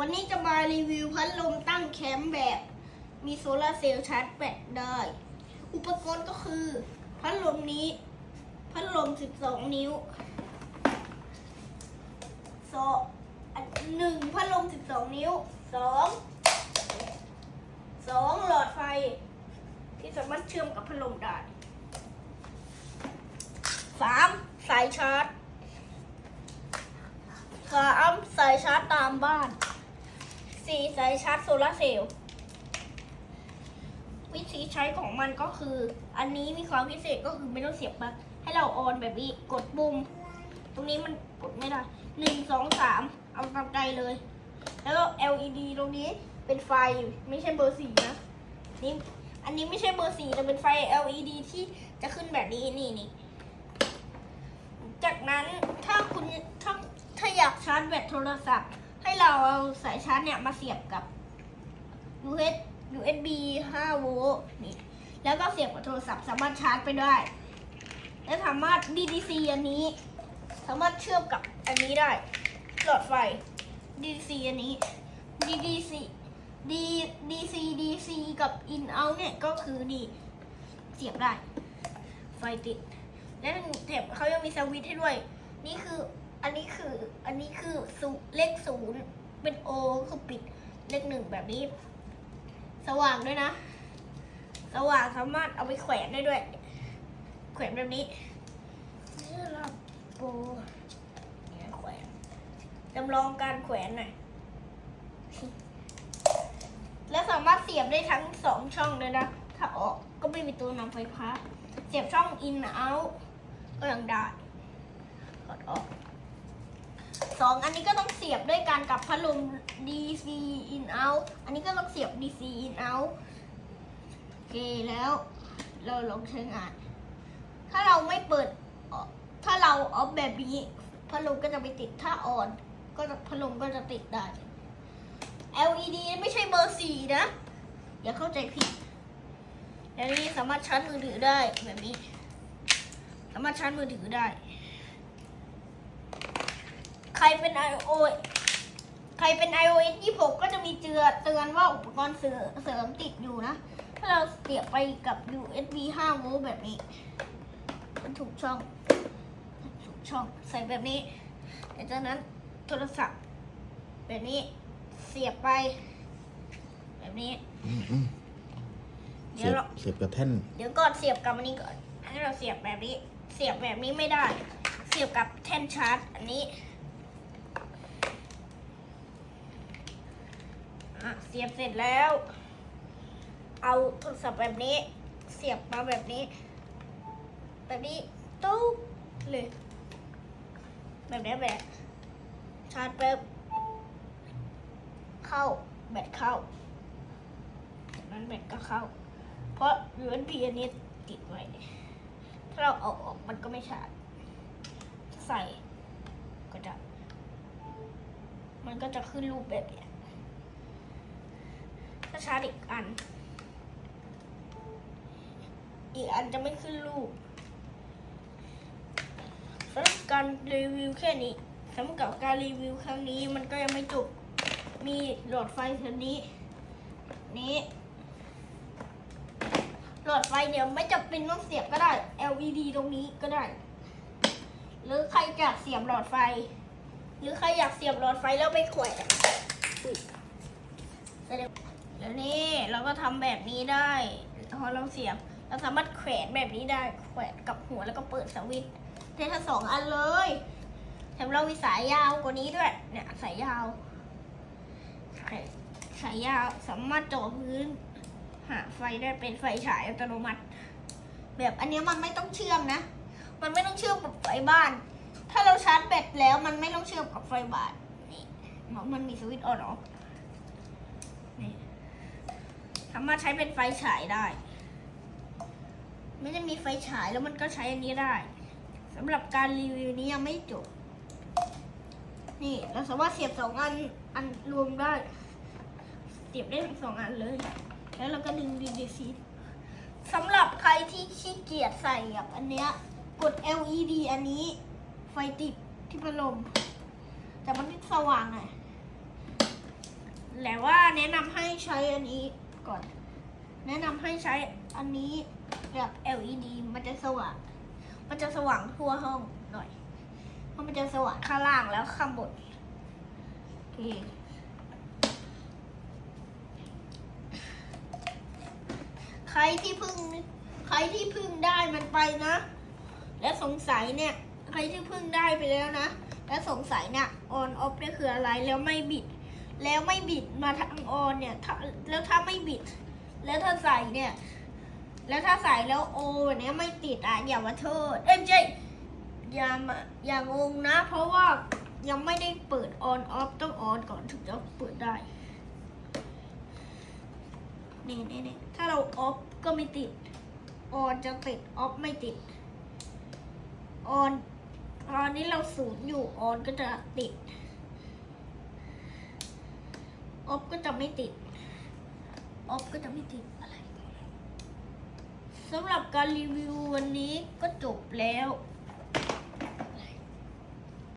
วันนี้จะมารีวิวพัดลมตั้งแคมป์แบบ มีโซลาเซลล์ชาร์จแบตได้ อุปกรณ์ก็คือ พัดลมนี้ พัดลม 12 นิ้วสองหนึ่งพัดลม 12 นิ้วสองสองหลอดไฟ ที่สามารถเชื่อมกับพัดลมได้สามสายชาร์จสามสายชาร์จตามบ้าน สีสายชาร์จโซลาเซลล์วิธีใช้ของมันก็คือ อันนี้มีความพิเศษก็คือไม่ต้องเสียบปลั๊กให้เราออนแบบนี้กดปุ่มตรงนี้มันกดไม่ได้หนึ่งสองสามเอาตามใจเลย แล้วก็ LED ตรงนี้เป็นไฟไม่ใช่เบอร์สี่นะนี่อันนี้ไม่ใช่เบอร์สี่แต่เป็นไฟ LED ที่จะขึ้นแบบนี้นี่นี่จากนั้นถ้าคุณถ้าถ้าอยากชาร์จแบตโทรศัพท์ เราเอาสายชาร์จเนี่ยมาเสียบกับ US USB 5 โวลต์นี่แล้วก็เสียบกับโทรศัพท์สามารถชาร์จไปได้ และสามารถ DDC อันนี้ สามารถเชื่อมกับอันนี้ได้หลอดไฟ DDC อันนี้ DDC D DC DC กับ in out เนี่ยก็คือนี่เสียบได้ ไฟติด และแถมเขายังมีสวิตช์ให้ด้วย นี่คือ อันนี้คืออันนี้คือศูเลขศูนย์เป็นโอคือปิดเลขหนึ่งแบบนี้ สว่างด้วยนะ สว่างสามารถเอาไปแขวนได้ด้วย แขวนแบบนี้นี่เราโปรเนี่ยแขวนจำลองการแขวนหน่อยและสามารถเสียบได้ทั้งสองช่องเลยนะ ถ้าออกก็ไม่มีตัวนำไฟฟ้า เสียบช่อง in out ก็ยังได้กดออก สองอันนี้ก็ต้องเสียบด้วยกันกับพัดลม DC in out อันนี้ก็ต้องเสียบ DC in out โอเคแล้ว เราลองใช้งาน ถ้าเราไม่เปิด ถ้าเราออฟแบบนี้พัดลมก็จะไม่ติดถ้าออน ก็จะพัดลมก็จะติดได้ LED ไม่ใช่เบอร์สี่นะ อย่าเข้าใจผิดแล้วนี่สามารถชาร์จมือถือได้แบบนี้ สามารถชาร์จมือถือได้ ใครเป็น iOS ใครเป็น iOS 26 ก็จะมีเตือนเตือนว่าอุปกรณ์เสริมเสริมติดอยู่นะ ถ้าเราเสียบไปกับ USB 5โวลต์แบบนี้มันถูกช่อง ถูกช่องใส่แบบนี้หลังจากนั้นโทรศัพท์ แบบนี้เสียบไป แบบนี้อืมอืมเดี๋เสียยวบเราเสียบกับแท่นเดี๋ยวก่อนเสียบกับอันนี้ก่อนให้เราเสียบแบบนี้ เสียบแบบนี้ไม่ได้ เสียบกับแท่นชาร์จ อันนี้ อะเสียบเสร็จแล้ว เอาโทรศัพท์แบบนี้ เสียบมาแบบนี้ แบบนี้ตู้เลยแบบนี้แบบชาร์จปุ๊บเข้าแบตเข้าจากนั้นแบตก็เข้า เพราะ USB อันนี้ติดไว้ ถ้าเราเอาออกมันก็ไม่ชาร์จใส่ก็จะ มันก็จะขึ้นรูปแบบเนี้ย ถ้าชาร์จอีกอัน อีกอันจะไม่ขึ้นรูปสำหรับการรีวิวแค่นี้สำหรับการรีวิวครั้งนี้มันก็ยังไม่จบ มีหลอดไฟเท่านี้นี้ หลอดไฟเนี่ยไม่จำเป็นต้องเสียบก็ได้ LED ตรงนี้ก็ได้ หรือใครอยากเสียบหลอดไฟ หรือใครอยากเสียบหลอดไฟแล้วไปแขวน แล้วนี่เราก็ทำแบบนี้ได้พอเราเสียบเราสามารถแขวนแบบนี้ได้แขวนกับหัวแล้วก็เปิดสวิตช์ได้ทั้งสองอันเลยแถมเรามีสายยาวกว่านี้ด้วย เนี่ยสายยาวสายยาวสามารถจ่อพื้น หาไฟได้เป็นไฟฉายอัตโนมัติ แบบอันนี้มันไม่ต้องเชื่อมนะ มันไม่ต้องเชื่อมกับไฟบ้าน ถ้าเราชาร์จแบตแล้วมันไม่ต้องเชื่อมกับไฟบ้านนี่มันมันมีสวิตช์ออนออฟนี่สามารถใช้เป็นไฟฉายได้ ไม่ได้มีไฟฉายแล้วมันก็ใช้อันนี้ได้สำหรับการรีวิวนี้ยังไม่จบ นี่เราสามารถเสียบสองอันอันรวมได้ เสียบได้ทั้งสองอันเลย แล้วเราก็ดึงดีดีซีสำหรับใครที่ขี้เกียจใส่กับอันเนี้ยกด LED อันนี้ ไฟติดที่พัดลม แต่มันไม่สว่างไงแต่ว่าแนะนำให้ใช้อันนี้ ก่อน แนะนำให้ใช้อันนี้แบบ LED มันจะสว่าง มันจะสว่างทั่วห้องหน่อย เพราะมันจะสว่างข้างล่างแล้วข้างบนโอเคใครที่เพึ่งใครที่เพึ่งได้มันไปนะ และสงสัยเนี่ย ใครที่เพึ่งได้ไปแล้วนะ และสงสัยเนี่ยออนออฟนี่คืออะไรแล้วไม่บิด แล้วไม่บิดมาทางออนเนี่ยถ้าแล้วถ้าไม่บิด แล้วถ้าใส่เนี่ย แล้วถ้าใส่แล้วโอเนี้ยไม่ติดอะอย่ามาโทษเอ้ยไม่ใช่อย่ามาอย่างงนะ เพราะว่ายังไม่ได้เปิดออนออฟต้องออนก่อนถึงจะเปิดได้นี่นี่นี่ถ้าเราออฟก็ไม่ติดออนจะติดออฟไม่ติดออนตอนนี้เราศูนย์อยู่ออนก็จะติด อบก็จะไม่ติด อบก็จะไม่ติดอะไรสำหรับการรีวิววันนี้ก็จบแล้ว